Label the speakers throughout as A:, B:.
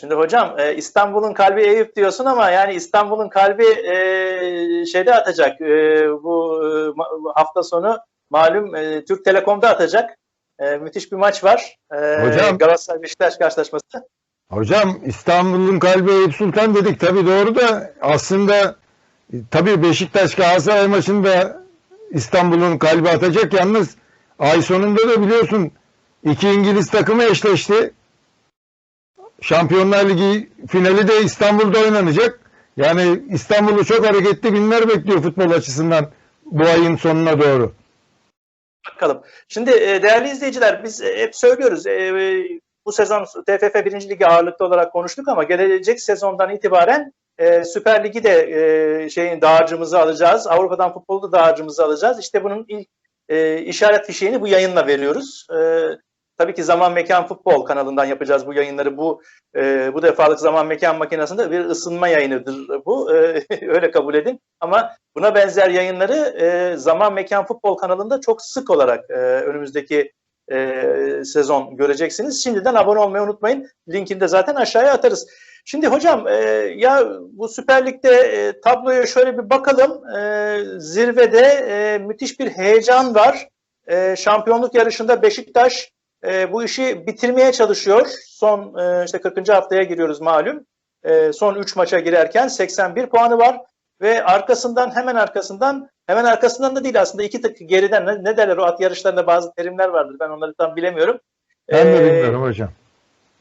A: Şimdi hocam e, İstanbul'un kalbi Eyüp diyorsun ama yani İstanbul'un kalbi e, şeyde atacak. E, bu e, ma- hafta sonu malum e, Türk Telekom'da atacak. E, müthiş bir maç var. E,
B: Hocam-
A: Galatasaray Beşiktaş karşılaşması.
B: Hocam İstanbul'un kalbi Eyüp Sultan dedik tabii doğru da aslında tabii Beşiktaş Galatasaray maçında İstanbul'un kalbi atacak yalnız ay sonunda da biliyorsun iki İngiliz takımı eşleşti. Şampiyonlar Ligi finali de İstanbul'da oynanacak. Yani İstanbul'u çok hareketli günler bekliyor futbol açısından bu ayın sonuna doğru.
A: Bakalım. Şimdi e, değerli izleyiciler biz e, hep söylüyoruz. e, bu sezon TFF 1. Ligi ağırlıklı olarak konuştuk ama gelecek sezondan itibaren Süper Ligi de şeyin dağarcığımızı alacağız. Avrupa'dan futbolu da dağarcığımızı alacağız. İşte bunun ilk işaret fişeğini bu yayınla veriyoruz. E, tabii ki Zaman Mekan Futbol kanalından yapacağız bu yayınları. Bu e, bu defalık Zaman Mekan makinesinde bir ısınma yayınıdır bu. E, öyle kabul edin. Ama buna benzer yayınları e, Zaman Mekan Futbol kanalında çok sık olarak e, önümüzdeki e, sezon göreceksiniz. Şimdiden abone olmayı unutmayın. Linkini de zaten aşağıya atarız. Şimdi hocam e, ya bu Süper Lig'de e, tabloya şöyle bir bakalım. E, zirvede e, müthiş bir heyecan var. E, şampiyonluk yarışında Beşiktaş e, bu işi bitirmeye çalışıyor. Son e, işte 40. haftaya giriyoruz malum. E, son 3 maça girerken 81 puanı var ve arkasından hemen arkasından hemen arkasından da değil aslında iki tık geriden ne, ne derler o at yarışlarında bazı terimler vardır ben onları tam bilemiyorum.
B: Ben de
A: Ee,
B: bilmiyorum hocam.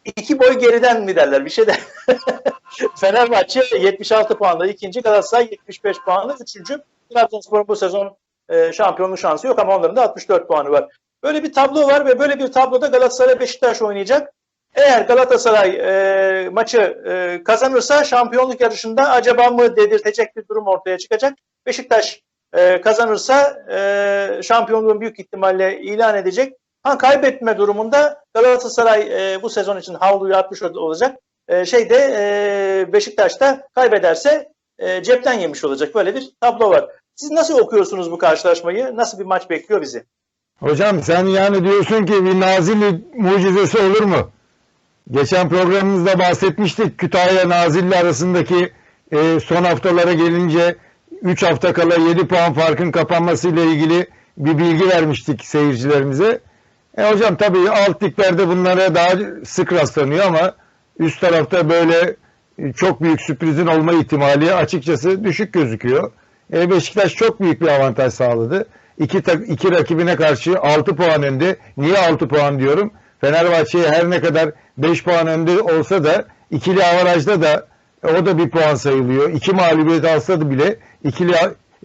A: iki boy geriden mi derler bir şey de. Fenerbahçe 76 puanla ikinci, Galatasaray 75 puanla üçüncü. Trabzonspor'un bu sezon e, şampiyonluk şansı yok ama onların da 64 puanı var. Böyle bir tablo var ve böyle bir tabloda Galatasaray Beşiktaş oynayacak. Eğer Galatasaray e, maçı e, kazanırsa şampiyonluk yarışında acaba mı dedirtecek bir durum ortaya çıkacak. Beşiktaş e, kazanırsa e, şampiyonluğun büyük ihtimalle ilan edecek. Ha kaybetme durumunda Galatasaray e, bu sezon için havluyu atmış olacak. E, şeyde e, Beşiktaş'ta kaybederse e, cepten yemiş olacak. Böyle bir tablo var. Siz nasıl okuyorsunuz bu karşılaşmayı? Nasıl bir maç bekliyor bizi?
B: Hocam sen yani diyorsun ki bir Nazilli mucizesi olur mu? Geçen programımızda bahsetmiştik Kütahya Nazilli arasındaki e, son haftalara gelince 3 hafta kala 7 puan farkın kapanmasıyla ilgili bir bilgi vermiştik seyircilerimize. E hocam tabii alt liglerde bunlara daha sık rastlanıyor ama üst tarafta böyle e, çok büyük sürprizin olma ihtimali açıkçası düşük gözüküyor. E, Beşiktaş çok büyük bir avantaj sağladı. İki, iki rakibine karşı 6 puan önde. Niye 6 puan diyorum? Fenerbahçe'ye her ne kadar 5 puan önde olsa da ikili avarajda da e, o da bir puan sayılıyor. İki mağlubiyet alsa da bile ikili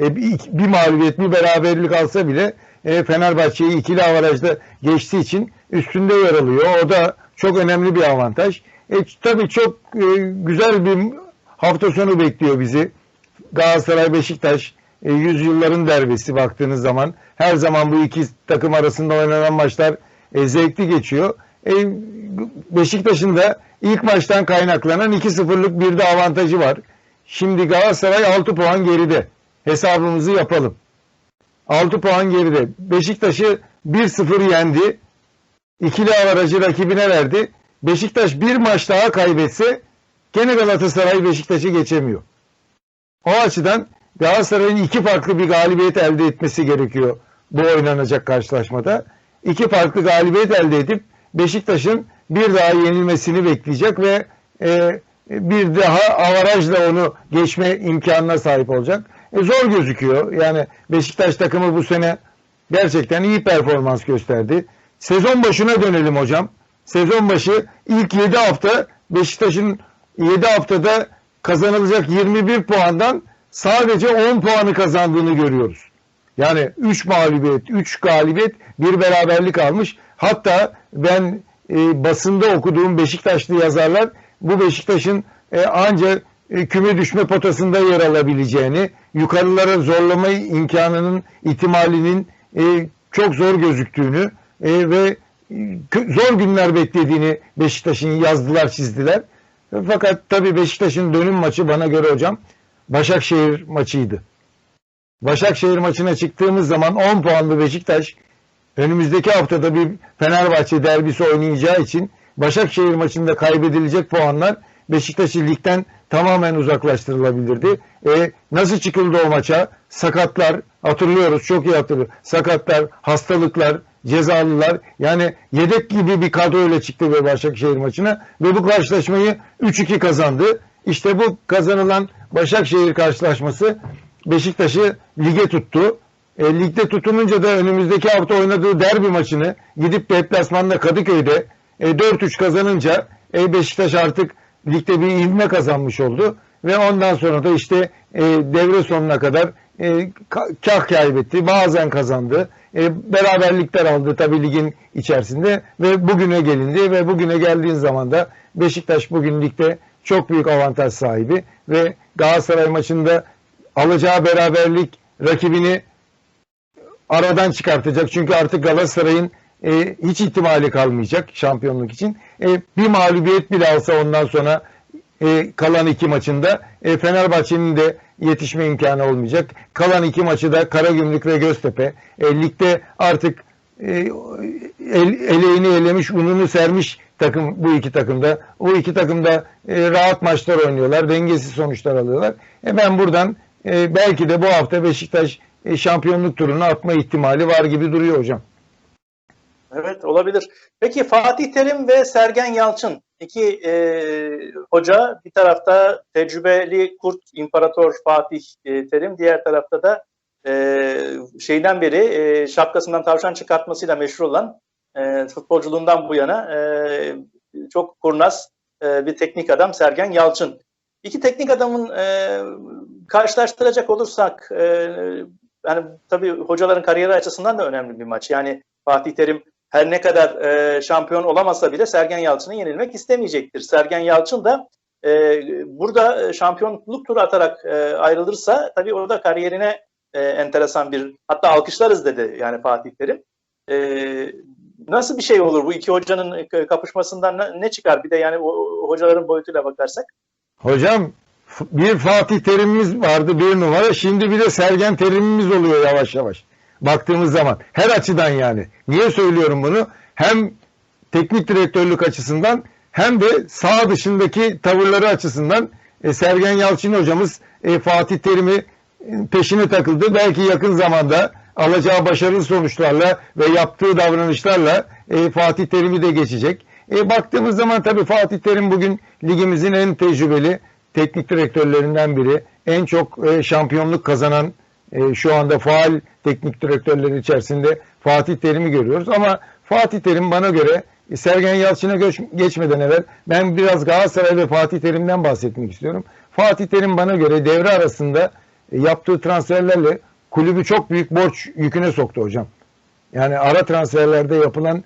B: e, bir mağlubiyet bir beraberlik alsa bile e, Fenerbahçe'yi ikili avarajda geçtiği için üstünde yer alıyor. O da çok önemli bir avantaj. E, tabii çok e, güzel bir hafta sonu bekliyor bizi. Galatasaray Beşiktaş e, yüzyılların derbisi baktığınız zaman her zaman bu iki takım arasında oynanan maçlar e, zevkli geçiyor. E, Beşiktaş'ın da ilk maçtan kaynaklanan 2-0'lık bir de avantajı var. Şimdi Galatasaray 6 puan geride. Hesabımızı yapalım. 6 puan geride. Beşiktaş'ı 1-0 yendi. İkili avarajı rakibine verdi. Beşiktaş bir maç daha kaybetse gene Galatasaray Beşiktaş'ı geçemiyor. O açıdan Galatasaray'ın iki farklı bir galibiyet elde etmesi gerekiyor bu oynanacak karşılaşmada. İki farklı galibiyet elde edip Beşiktaş'ın bir daha yenilmesini bekleyecek ve e, bir daha avarajla onu geçme imkanına sahip olacak. E, zor gözüküyor. Yani Beşiktaş takımı bu sene gerçekten iyi performans gösterdi. Sezon başına dönelim hocam. Sezon başı ilk 7 hafta Beşiktaş'ın 7 haftada kazanılacak 21 puandan sadece 10 puanı kazandığını görüyoruz. Yani 3 mağlubiyet, 3 galibiyet, bir beraberlik almış. Hatta ben e, basında okuduğum Beşiktaşlı yazarlar bu Beşiktaş'ın e, ancak e, küme düşme potasında yer alabileceğini, yukarılara zorlama imkanının, ihtimalinin e, çok zor gözüktüğünü e, ve e, zor günler beklediğini Beşiktaş'ın yazdılar, çizdiler. Fakat tabii Beşiktaş'ın dönüm maçı bana göre hocam Başakşehir maçıydı. Başakşehir maçına çıktığımız zaman 10 puanlı Beşiktaş önümüzdeki haftada bir Fenerbahçe derbisi oynayacağı için Başakşehir maçında kaybedilecek puanlar Beşiktaş'ı ligden tamamen uzaklaştırılabilirdi. E, nasıl çıkıldı o maça? Sakatlar, hatırlıyoruz, çok iyi hatırlıyoruz. Sakatlar, hastalıklar, cezalılar. Yani yedek gibi bir kadroyla çıktı ve Başakşehir maçına ve bu karşılaşmayı 3-2 kazandı. İşte bu kazanılan Başakşehir karşılaşması Beşiktaş'ı lige tuttu. E, ligde tutununca da önümüzdeki hafta oynadığı derbi maçını gidip deplasmanda Kadıköy'de e, 4-3 kazanınca e, Beşiktaş artık ligde bir ivme kazanmış oldu. Ve ondan sonra da işte e, devre sonuna kadar e, kah kaybetti, bazen kazandı. E, beraberlikler aldı tabii ligin içerisinde ve bugüne gelindi ve bugüne geldiğin zaman da Beşiktaş bugün ligde çok büyük avantaj sahibi ve Galatasaray maçında alacağı beraberlik rakibini aradan çıkartacak. Çünkü artık Galatasaray'ın e, hiç ihtimali kalmayacak şampiyonluk için. E, bir mağlubiyet bile alsa ondan sonra e, kalan iki maçında e, Fenerbahçe'nin de yetişme imkanı olmayacak. Kalan iki maçı da Karagümrük ve Göztepe. E, ligde artık e, el, eleğini elemiş, ununu sermiş takım bu iki takımda. O iki takımda e, rahat maçlar oynuyorlar, dengesiz sonuçlar alıyorlar. E, ben buradan e, belki de bu hafta Beşiktaş e, şampiyonluk turunu atma ihtimali var gibi duruyor hocam.
A: Evet olabilir. Peki Fatih Terim ve Sergen Yalçın iki e, hoca bir tarafta tecrübeli kurt imparator Fatih e, Terim diğer tarafta da e, şeyden beri e, şapkasından tavşan çıkartmasıyla meşhur olan e, futbolculuğundan bu yana e, çok kurnaz e, bir teknik adam Sergen Yalçın. İki teknik adamın e, karşılaştıracak olursak e, yani tabii hocaların kariyeri açısından da önemli bir maç. Yani Fatih Terim her ne kadar e, şampiyon olamasa bile Sergen Yalçın'ı yenilmek istemeyecektir. Sergen Yalçın da e, burada şampiyonluk turu atarak e, ayrılırsa tabii orada kariyerine e, enteresan bir hatta alkışlarız dedi yani Fatih Terim. E, nasıl bir şey olur bu iki hocanın kapışmasından ne, ne çıkar? Bir de yani o, hocaların boyutuyla bakarsak.
B: Hocam bir Fatih Terim'imiz vardı bir numara. Şimdi bir de Sergen Terim'imiz oluyor yavaş yavaş. Baktığımız zaman her açıdan yani. Niye söylüyorum bunu? Hem teknik direktörlük açısından hem de sağ dışındaki tavırları açısından e, Sergen Yalçın hocamız e, Fatih Terim'i e, peşine takıldı. Belki yakın zamanda alacağı başarılı sonuçlarla ve yaptığı davranışlarla e, Fatih Terim'i de geçecek. E, baktığımız zaman tabii Fatih Terim bugün ligimizin en tecrübeli teknik direktörlerinden biri. En çok e, şampiyonluk kazanan e, şu anda faal teknik direktörleri içerisinde Fatih Terim'i görüyoruz. Ama Fatih Terim bana göre e, Sergen Yalçın'a geç, geçmeden evvel ben biraz Galatasaray ve Fatih Terim'den bahsetmek istiyorum. Fatih Terim bana göre devre arasında e, yaptığı transferlerle kulübü çok büyük borç yüküne soktu hocam. Yani ara transferlerde yapılan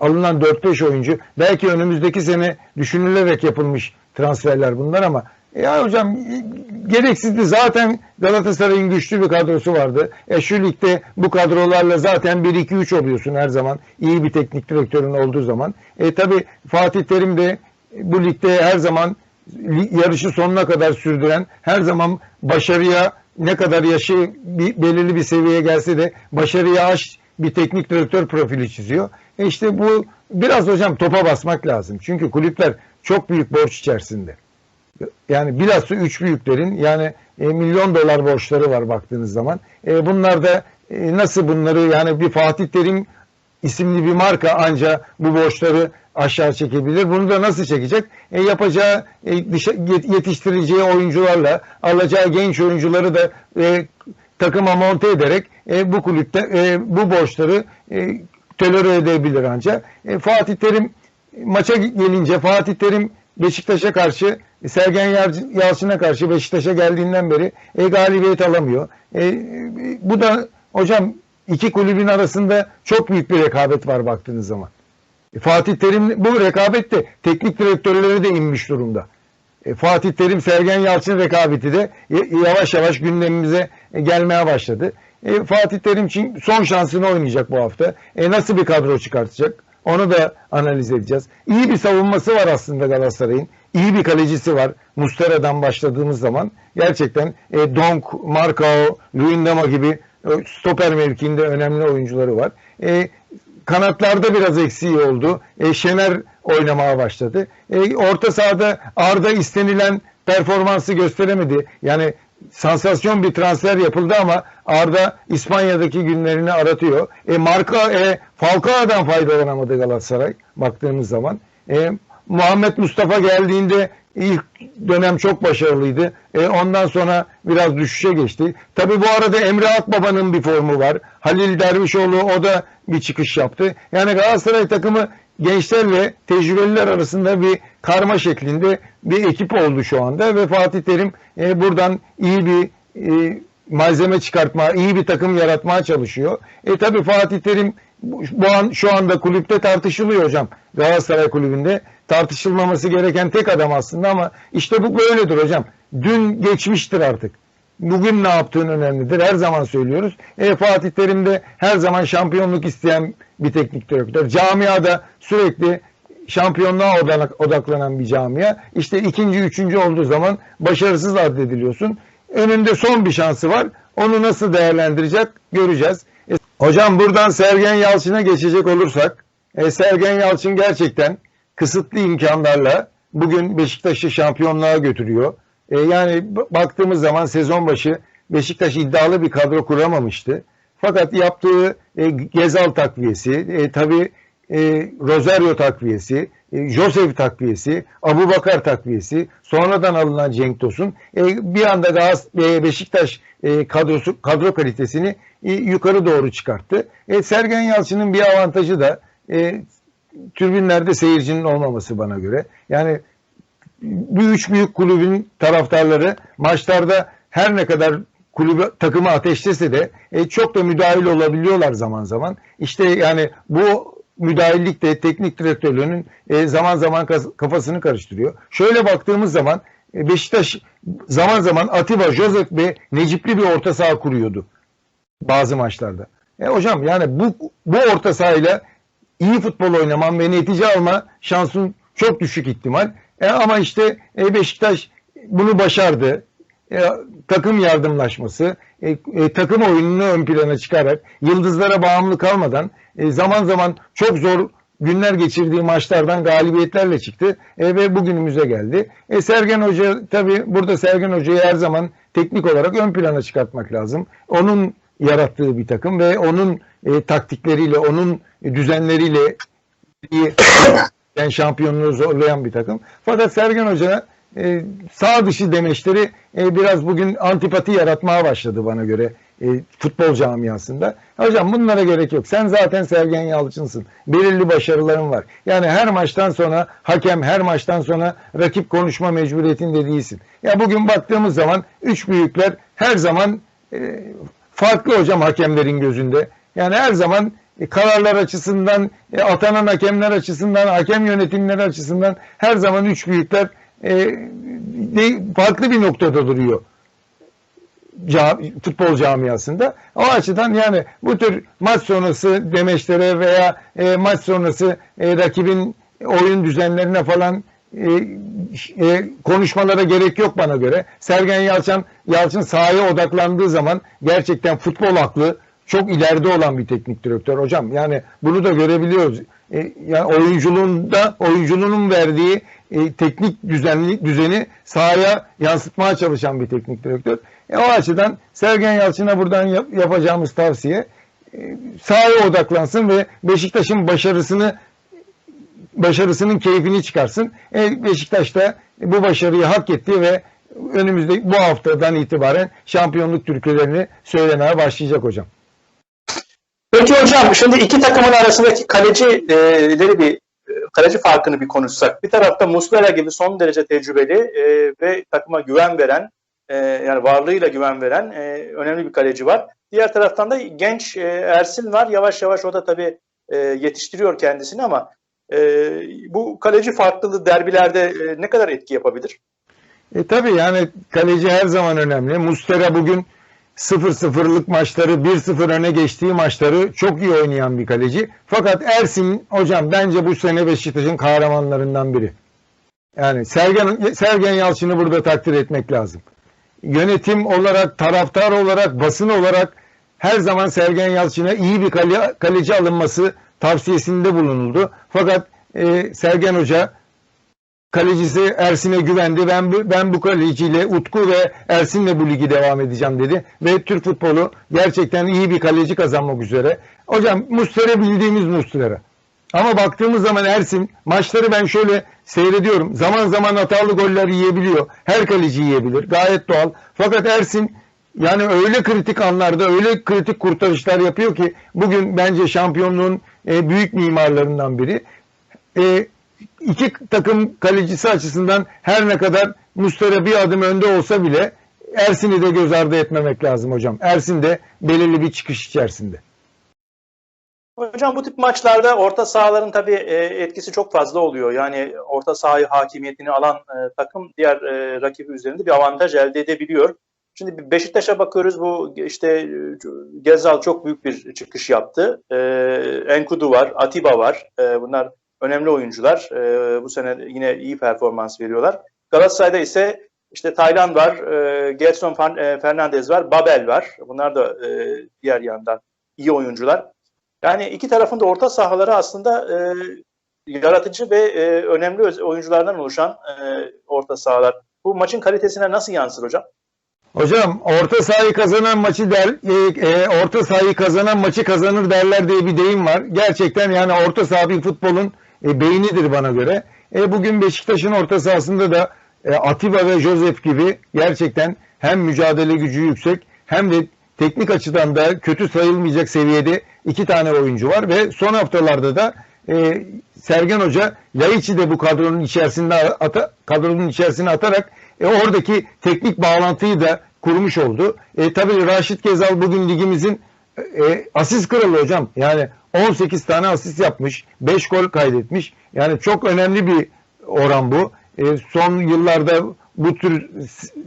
B: alınan 4-5 oyuncu belki önümüzdeki sene düşünülerek yapılmış transferler bunlar ama ya hocam gereksizdi. Zaten Galatasaray'ın güçlü bir kadrosu vardı. E şu ligde bu kadrolarla zaten 1-2-3 oluyorsun her zaman. İyi bir teknik direktörün olduğu zaman. E tabi Fatih Terim de bu ligde her zaman yarışı sonuna kadar sürdüren, her zaman başarıya ne kadar yaşı bir, belirli bir seviyeye gelse de başarıya aş bir teknik direktör profili çiziyor. E işte bu biraz hocam topa basmak lazım. Çünkü kulüpler çok büyük borç içerisinde yani bilhassa üç büyüklerin yani e, milyon dolar borçları var baktığınız zaman. E, bunlar da e, nasıl bunları yani bir Fatih Terim isimli bir marka anca bu borçları aşağı çekebilir. Bunu da nasıl çekecek? E, yapacağı e, yetiştireceği oyuncularla alacağı genç oyuncuları da e, takıma monte ederek e, bu kulüpte e, bu borçları e, tolere edebilir ancak. E, Fatih Terim maça gelince Fatih Terim Beşiktaş'a karşı Sergen Yalçın'a karşı Beşiktaş'a geldiğinden beri e, galibiyet alamıyor. E, bu da hocam iki kulübün arasında çok büyük bir rekabet var baktığınız zaman. E, Fatih Terim bu rekabette teknik direktörleri de inmiş durumda. E, Fatih Terim Sergen Yalçın rekabeti de yavaş yavaş gündemimize gelmeye başladı. E, Fatih Terim için son şansını oynayacak bu hafta. E, nasıl bir kadro çıkartacak? Onu da analiz edeceğiz. İyi bir savunması var aslında Galatasaray'ın. İyi bir kalecisi var. Mustera'dan başladığımız zaman gerçekten e, Donk, Marcao, Luyendama gibi e, stoper mevkiinde önemli oyuncuları var. E, kanatlarda biraz eksiği oldu. E, Şener oynamaya başladı. E, orta sahada Arda istenilen performansı gösteremedi. Yani sansasyon bir transfer yapıldı ama Arda İspanya'daki günlerini aratıyor. E, marka e, Falcao'dan faydalanamadı Galatasaray baktığımız zaman. E, Muhammed Mustafa geldiğinde ilk dönem çok başarılıydı. E, ondan sonra biraz düşüşe geçti. Tabi bu arada Emre Akbaba'nın bir formu var. Halil Dervişoğlu o da bir çıkış yaptı. Yani Galatasaray takımı gençlerle tecrübeliler arasında bir karma şeklinde bir ekip oldu şu anda ve Fatih Terim e, buradan iyi bir e, malzeme çıkartma, iyi bir takım yaratmaya çalışıyor. E tabi Fatih Terim bu an şu anda kulüpte tartışılıyor hocam. Galatasaray kulübünde tartışılmaması gereken tek adam aslında ama işte bu böyledir hocam. Dün geçmiştir artık. Bugün ne yaptığın önemlidir. Her zaman söylüyoruz. E, Fatih Terim de her zaman şampiyonluk isteyen bir teknik direktör. Camiada sürekli şampiyonluğa odak- odaklanan bir camia. İşte ikinci, üçüncü olduğu zaman başarısız addediliyorsun. Önünde son bir şansı var. Onu nasıl değerlendirecek göreceğiz. Hocam buradan Sergen Yalçın'a geçecek olursak, e, Sergen Yalçın gerçekten kısıtlı imkanlarla bugün Beşiktaş'ı şampiyonluğa götürüyor. E, yani baktığımız zaman sezon başı Beşiktaş iddialı bir kadro kuramamıştı. Fakat yaptığı e, Gezal takviyesi, e, tabii e, Rosario takviyesi, e, Joseph takviyesi, Abu Bakar takviyesi, sonradan alınan Cenk Tosun e, bir anda Galatasaray, e, Beşiktaş e, kadrosu kadro kalitesini e, yukarı doğru çıkarttı. E, Sergen Yalçın'ın bir avantajı da e, tribünlerde seyircinin olmaması bana göre. Yani bu üç büyük kulübün taraftarları maçlarda her ne kadar kulübü takımı ateşlese de e, çok da müdahil olabiliyorlar zaman zaman. İşte yani bu müdahillik de teknik direktörlüğünün e, zaman zaman kafasını karıştırıyor. Şöyle baktığımız zaman e, Beşiktaş zaman zaman Atiba, Joseph ve Necipli bir orta saha kuruyordu bazı maçlarda. E hocam yani bu bu orta sahayla iyi futbol oynaman ve netice alma şansın çok düşük ihtimal. E, ama işte e, Beşiktaş bunu başardı. E, takım yardımlaşması, e, e, takım oyununu ön plana çıkarak yıldızlara bağımlı kalmadan e, zaman zaman çok zor günler geçirdiği maçlardan galibiyetlerle çıktı e, ve bugünümüze geldi. E, Sergen Hoca tabii burada Sergen Hoca'yı her zaman teknik olarak ön plana çıkartmak lazım. Onun yarattığı bir takım ve onun e, taktikleriyle, onun düzenleriyle yani şampiyonluğu zorlayan bir takım. Fakat Sergen Hoca e, sağ dışı demeçleri e, biraz bugün antipati yaratmaya başladı bana göre e, futbol camiasında. Hocam bunlara gerek yok. Sen zaten Sergen Yalçın'sın. Belirli başarıların var. Yani her maçtan sonra hakem her maçtan sonra rakip konuşma mecburiyetinde değilsin. Ya bugün baktığımız zaman üç büyükler her zaman e, farklı hocam hakemlerin gözünde. Yani her zaman e, kararlar açısından, e, atanan hakemler açısından, hakem yönetimleri açısından her zaman üç büyükler farklı bir noktada duruyor futbol camiasında. O açıdan yani bu tür maç sonrası demeçlere veya e, maç sonrası e, rakibin oyun düzenlerine falan e, e, konuşmalara gerek yok bana göre. Sergen Yalçın, Yalçın sahaya odaklandığı zaman gerçekten futbol aklı çok ileride olan bir teknik direktör hocam. Yani bunu da görebiliyoruz. E, yani oyunculuğunda oyunculuğunun verdiği e, teknik düzenli düzeni sahaya yansıtmaya çalışan bir teknik direktör. E, o açıdan Sergen Yalçın'a buradan yap- yapacağımız tavsiye e, sahaya odaklansın ve Beşiktaş'ın başarısını başarısının keyfini çıkarsın. E, Beşiktaş da bu başarıyı hak etti ve önümüzde bu haftadan itibaren şampiyonluk türkülerini söylemeye başlayacak hocam.
A: Peki hocam şimdi iki takımın arasındaki kalecileri bir kaleci farkını bir konuşsak. Bir tarafta Muslera gibi son derece tecrübeli e, ve takıma güven veren e, yani varlığıyla güven veren e, önemli bir kaleci var. Diğer taraftan da genç e, Ersin var. Yavaş yavaş o da tabii e, yetiştiriyor kendisini ama e, bu kaleci farklılığı derbilerde e, ne kadar etki yapabilir?
B: E tabii yani kaleci her zaman önemli. Mustera bugün 0-0'lık maçları 1-0 öne geçtiği maçları çok iyi oynayan bir kaleci. Fakat Ersin hocam bence bu sene Beşiktaş'ın kahramanlarından biri. Yani Sergen, Sergen Yalçın'ı burada takdir etmek lazım. Yönetim olarak, taraftar olarak, basın olarak her zaman Sergen Yalçın'a iyi bir kale, kaleci alınması tavsiyesinde bulunuldu. Fakat e, Sergen Hoca kalecisi Ersin'e güvendi. Ben bu, ben bu kaleciyle Utku ve Ersin'le bu ligi devam edeceğim dedi. Ve Türk futbolu gerçekten iyi bir kaleci kazanmak üzere. Hocam Muslera bildiğimiz Muslera. Ama baktığımız zaman Ersin maçları ben şöyle seyrediyorum. Zaman zaman hatalı goller yiyebiliyor. Her kaleci yiyebilir. Gayet doğal. Fakat Ersin yani öyle kritik anlarda öyle kritik kurtarışlar yapıyor ki bugün bence şampiyonluğun e, büyük mimarlarından biri. E, iki takım kalecisi açısından her ne kadar Mustera bir adım önde olsa bile Ersin'i de göz ardı etmemek lazım hocam. Ersin de belirli bir çıkış içerisinde.
A: Hocam bu tip maçlarda orta sahaların tabii e, etkisi çok fazla oluyor. Yani orta sahayı hakimiyetini alan e, takım diğer e, rakibi üzerinde bir avantaj elde edebiliyor. Şimdi Beşiktaş'a bakıyoruz bu işte Gezal çok büyük bir çıkış yaptı. Enkudu var, Atiba var. Bunlar önemli oyuncular. E, bu sene yine iyi performans veriyorlar. Galatasaray'da ise işte Taylan var, e, Gelson Fernandez var, Babel var. Bunlar da e, diğer yandan iyi oyuncular. Yani iki tarafın da orta sahaları aslında e, yaratıcı ve e, önemli oyunculardan oluşan e, orta sahalar. Bu maçın kalitesine nasıl yansır hocam?
B: Hocam orta sahayı kazanan maçı der, e, e, orta sahayı kazanan maçı kazanır derler diye bir deyim var. Gerçekten yani orta saha bir futbolun e, beynidir bana göre. E, bugün Beşiktaş'ın orta sahasında da e, Atiba ve Joseph gibi gerçekten hem mücadele gücü yüksek hem de teknik açıdan da kötü sayılmayacak seviyede iki tane oyuncu var ve son haftalarda da e, Sergen Hoca Laiç'i de bu kadronun içerisinde ata, kadronun içerisine atarak e, oradaki teknik bağlantıyı da kurmuş oldu. E, tabii Raşit Gezal bugün ligimizin e, asist kralı hocam. Yani 18 tane asist yapmış, 5 gol kaydetmiş. Yani çok önemli bir oran bu. E, son yıllarda bu tür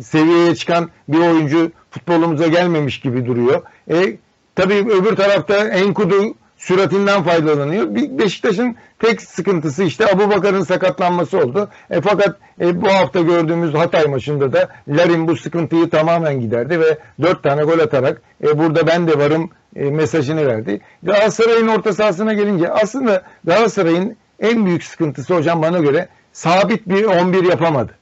B: seviyeye çıkan bir oyuncu futbolumuza gelmemiş gibi duruyor. E, tabii öbür tarafta Enkudu süratinden faydalanıyor. Beşiktaş'ın tek sıkıntısı işte Abu Bakar'ın sakatlanması oldu. E, fakat e, bu hafta gördüğümüz Hatay maçında da Larin bu sıkıntıyı tamamen giderdi ve dört tane gol atarak e, burada ben de varım e, mesajını verdi. Galatasaray'ın orta sahasına gelince aslında Galatasaray'ın en büyük sıkıntısı hocam bana göre sabit bir 11 yapamadı.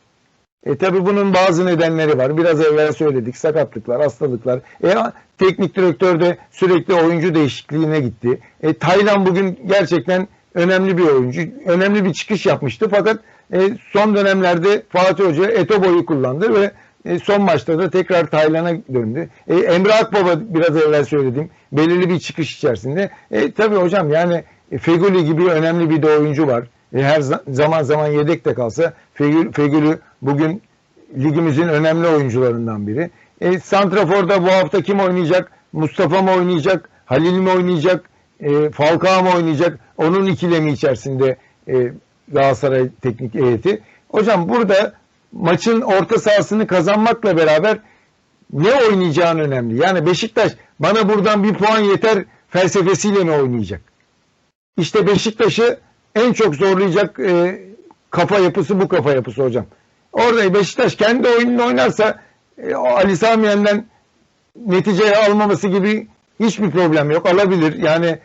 B: E tabi bunun bazı nedenleri var. Biraz evvel söyledik. Sakatlıklar, hastalıklar. E, teknik direktör de sürekli oyuncu değişikliğine gitti. E, Taylan bugün gerçekten önemli bir oyuncu. Önemli bir çıkış yapmıştı. Fakat e, son dönemlerde Fatih Hoca Etobo'yu kullandı ve e, son maçta da tekrar Taylan'a döndü. E, Emre Akbaba biraz evvel söyledim. Belirli bir çıkış içerisinde. E, tabii hocam yani e, Feguli gibi önemli bir de oyuncu var. E, her zaman zaman yedek de kalsa Fegül, Fegül'ü bugün ligimizin önemli oyuncularından biri. E, Santrafor'da bu hafta kim oynayacak? Mustafa mı oynayacak? Halil mi oynayacak? E, Falcao mu oynayacak? Onun ikilemi içerisinde e, Galatasaray teknik heyeti. Hocam burada maçın orta sahasını kazanmakla beraber ne oynayacağın önemli. Yani Beşiktaş bana buradan bir puan yeter felsefesiyle mi oynayacak? İşte Beşiktaş'ı en çok zorlayacak e, kafa yapısı bu kafa yapısı hocam. Orada Beşiktaş kendi oyununu oynarsa e, Ali Samiyen'den neticeyi almaması gibi hiçbir problem yok. Alabilir. Yani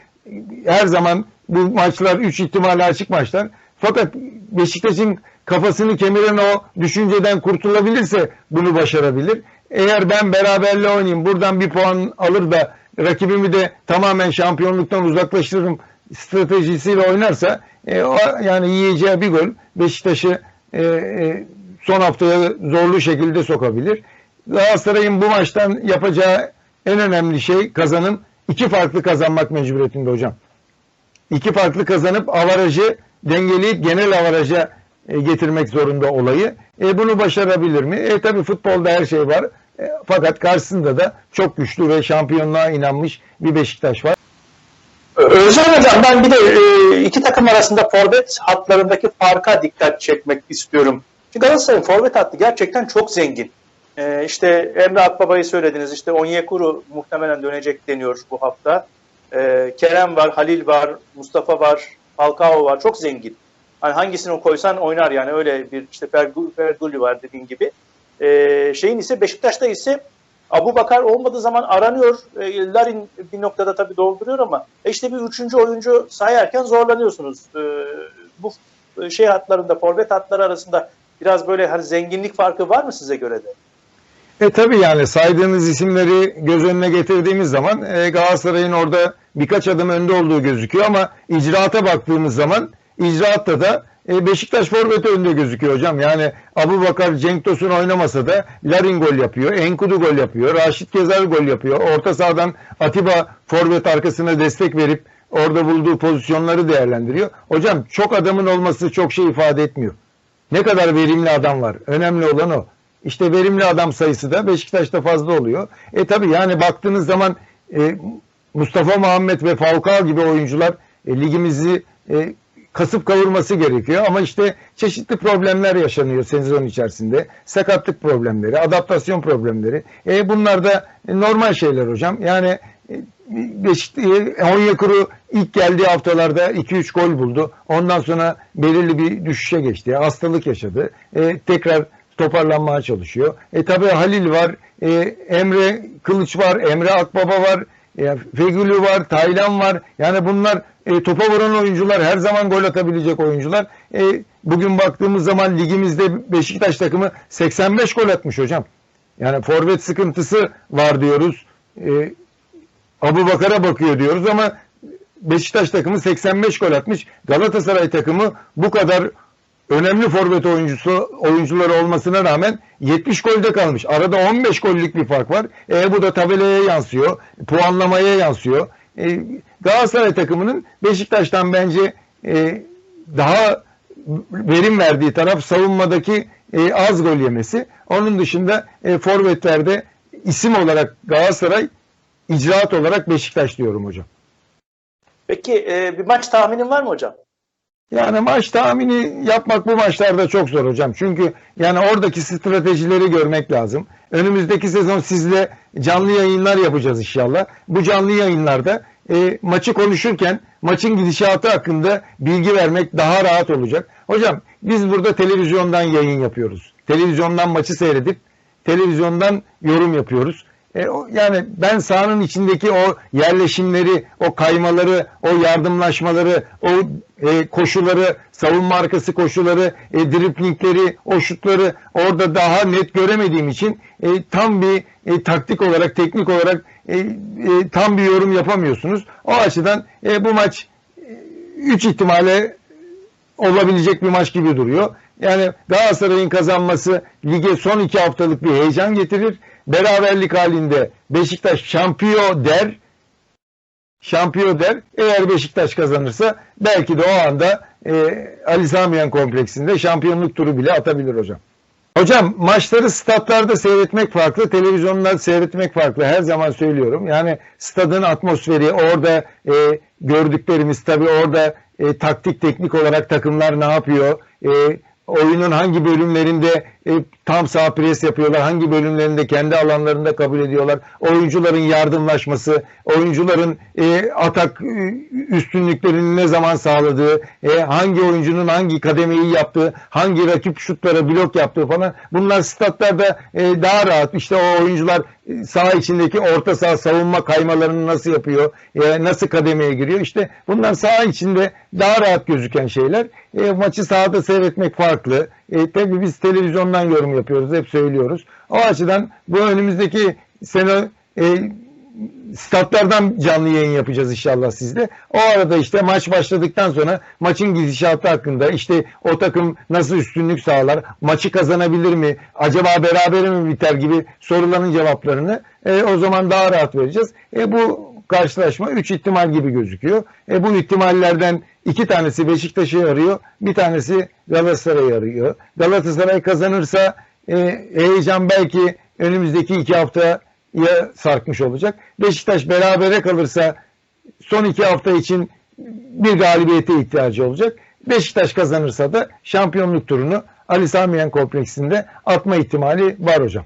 B: her zaman bu maçlar 3 ihtimali açık maçlar. Fakat Beşiktaş'ın kafasını kemiren o düşünceden kurtulabilirse bunu başarabilir. Eğer ben beraberle oynayayım buradan bir puan alır da rakibimi de tamamen şampiyonluktan uzaklaştırırım stratejisiyle oynarsa e, o, yani yiyeceği bir gol Beşiktaş'ı e, e, son haftaya zorlu şekilde sokabilir. Galatasaray'ın bu maçtan yapacağı en önemli şey kazanım iki farklı kazanmak mecburiyetinde hocam. İki farklı kazanıp avarajı dengeleyip genel avaraja e, getirmek zorunda olayı. E, bunu başarabilir mi? E tabi futbolda her şey var. E, fakat karşısında da çok güçlü ve şampiyonluğa inanmış bir Beşiktaş var.
A: Özcan Hocam ben bir de e, iki takım arasında forvet hatlarındaki farka dikkat çekmek istiyorum. Çünkü Galatasaray'ın forvet hattı gerçekten çok zengin. E, işte Emre Akbaba'yı söylediniz. İşte Onyekuru muhtemelen dönecek deniyor bu hafta. E, Kerem var, Halil var, Mustafa var, Falcao var. Çok zengin. Hani hangisini koysan oynar yani öyle bir işte Ferguli var dediğin gibi. E, şeyin ise Beşiktaş'ta ise Abu Bakar olmadığı zaman aranıyor. E, Larin bir noktada tabii dolduruyor ama e işte bir üçüncü oyuncu sayarken zorlanıyorsunuz. E, bu şey hatlarında, forvet hatları arasında biraz böyle hani zenginlik farkı var mı size göre de?
B: E tabii yani saydığınız isimleri göz önüne getirdiğimiz zaman e, Galatasaray'ın orada birkaç adım önde olduğu gözüküyor ama icraata baktığımız zaman icraatta da e, Beşiktaş forveti önde gözüküyor hocam. Yani Abu Bakar Cenk Tosun oynamasa da Larin gol yapıyor, Enkudu gol yapıyor, Raşit Gezer gol yapıyor. Orta sahadan Atiba forvet arkasına destek verip orada bulduğu pozisyonları değerlendiriyor. Hocam çok adamın olması çok şey ifade etmiyor. Ne kadar verimli adam var. Önemli olan o. İşte verimli adam sayısı da Beşiktaş'ta fazla oluyor. E tabi yani baktığınız zaman e, Mustafa Muhammed ve Falcao gibi oyuncular e, ligimizi e, kasıp kavurması gerekiyor. Ama işte çeşitli problemler yaşanıyor sezon içerisinde. Sakatlık problemleri, adaptasyon problemleri. E, bunlar da normal şeyler hocam. Yani e, Beşiktaş, Onyekuru ilk geldiği haftalarda 2-3 gol buldu. Ondan sonra belirli bir düşüşe geçti. Hastalık yaşadı. E, tekrar toparlanmaya çalışıyor. E tabi Halil var, e, Emre Kılıç var, Emre Akbaba var, e, Fegülü var, Taylan var. Yani bunlar e, topa vuran oyuncular, her zaman gol atabilecek oyuncular. E, bugün baktığımız zaman ligimizde Beşiktaş takımı 85 gol atmış hocam. Yani forvet sıkıntısı var diyoruz. E, Abu Bakar'a bakıyor diyoruz ama Beşiktaş takımı 85 gol atmış. Galatasaray takımı bu kadar önemli forvet oyuncusu oyuncuları olmasına rağmen 70 golde kalmış. Arada 15 gollük bir fark var. E, bu da tabelaya yansıyor. Puanlamaya yansıyor. E, Galatasaray takımının Beşiktaş'tan bence e, daha verim verdiği taraf savunmadaki e, az gol yemesi. Onun dışında e, forvetlerde isim olarak Galatasaray, icraat olarak Beşiktaş diyorum hocam.
A: Peki e, bir maç tahminin var mı hocam?
B: Yani maç tahmini yapmak bu maçlarda çok zor hocam. Çünkü yani oradaki stratejileri görmek lazım. Önümüzdeki sezon sizle canlı yayınlar yapacağız inşallah. Bu canlı yayınlarda e, maçı konuşurken maçın gidişatı hakkında bilgi vermek daha rahat olacak. Hocam biz burada televizyondan yayın yapıyoruz. Televizyondan maçı seyredip televizyondan yorum yapıyoruz. E, o, yani ben sahanın içindeki o yerleşimleri, o kaymaları, o yardımlaşmaları, o e, koşuları, savunma arkası koşuları, e, driplingleri, o şutları orada daha net göremediğim için e, tam bir e, taktik olarak, teknik olarak e, e, tam bir yorum yapamıyorsunuz. O açıdan e, bu maç 3 e, ihtimale olabilecek bir maç gibi duruyor. Yani Galatasaray'ın kazanması lige son iki haftalık bir heyecan getirir. Beraberlik halinde Beşiktaş şampiyon der. Şampiyon der. Eğer Beşiktaş kazanırsa belki de o anda e, Ali Samiyen kompleksinde şampiyonluk turu bile atabilir hocam. Hocam maçları statlarda seyretmek farklı, televizyonda seyretmek farklı. Her zaman söylüyorum. Yani stadın atmosferi, orada e, gördüklerimiz tabii orada e, taktik teknik olarak takımlar ne yapıyor? E, oyunun hangi bölümlerinde e, tam sağ pres yapıyorlar, hangi bölümlerinde kendi alanlarında kabul ediyorlar. Oyuncuların yardımlaşması, oyuncuların e, atak e, üstünlüklerini ne zaman sağladığı, e, hangi oyuncunun hangi kademeyi yaptığı, hangi rakip şutlara blok yaptığı falan. Bunlar statlarda e, daha rahat. İşte o oyuncular e, saha içindeki orta saha savunma kaymalarını nasıl yapıyor, e, nasıl kademeye giriyor. İşte bunlar saha içinde daha rahat gözüken şeyler. E, maçı sahada seyretmek farklı. E, tabii biz televizyondan yorum yapıyoruz, hep söylüyoruz. O açıdan bu önümüzdeki sene e, statlardan canlı yayın yapacağız inşallah sizde. O arada işte maç başladıktan sonra maçın gidişatı hakkında işte o takım nasıl üstünlük sağlar, maçı kazanabilir mi, acaba beraber mi biter gibi soruların cevaplarını e, o zaman daha rahat vereceğiz. E, bu karşılaşma 3 ihtimal gibi gözüküyor. E, bu ihtimallerden iki tanesi Beşiktaş'ı arıyor, bir tanesi Galatasaray'ı arıyor. Galatasaray kazanırsa e, heyecan belki önümüzdeki iki haftaya sarkmış olacak. Beşiktaş berabere kalırsa son iki hafta için bir galibiyete ihtiyacı olacak. Beşiktaş kazanırsa da şampiyonluk turunu Ali Samiyen kompleksinde atma ihtimali var hocam.